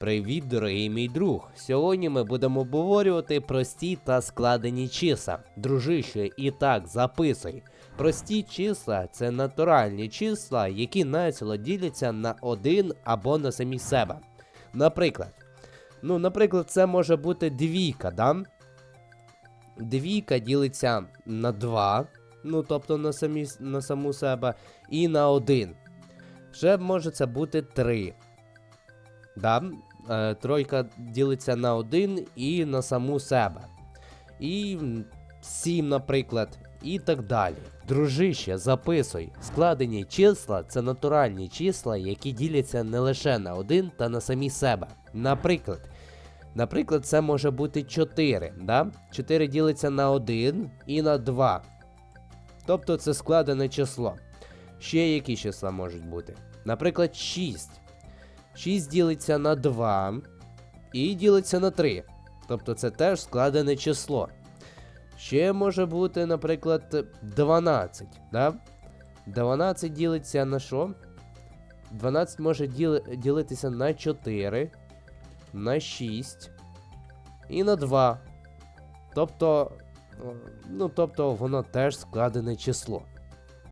Привіт, дорогий мій друг! Сьогодні ми будемо обговорювати прості та складені числа. Дружище, і так, записуй. Прості числа це натуральні числа, які навсело діляться на один або на самі себе. Наприклад, ну, наприклад, це може бути двійка, да? Двійка ділиться на 2, ну тобто на, самі, на саму себе, і на 1. Ще може це бути 3. Да? Е, тройка ділиться на 1 і на саму себе. І 7, наприклад, і так далі. Дружище, записуй. Складені числа це натуральні числа, які діляться не лише на 1 та на самі себе. Наприклад, Наприклад, це може бути 4. Да? 4 ділиться на 1 і на 2. Тобто це складене число. Ще які числа можуть бути? Наприклад, 6. 6 ділиться на 2 і ділиться на 3. Тобто це теж складене число. Ще може бути, наприклад, 12. Да? 12 ділиться на що? 12 може діли- ділитися на 4 на 6 і на 2. Тобто, ну, тобто воно теж складене число.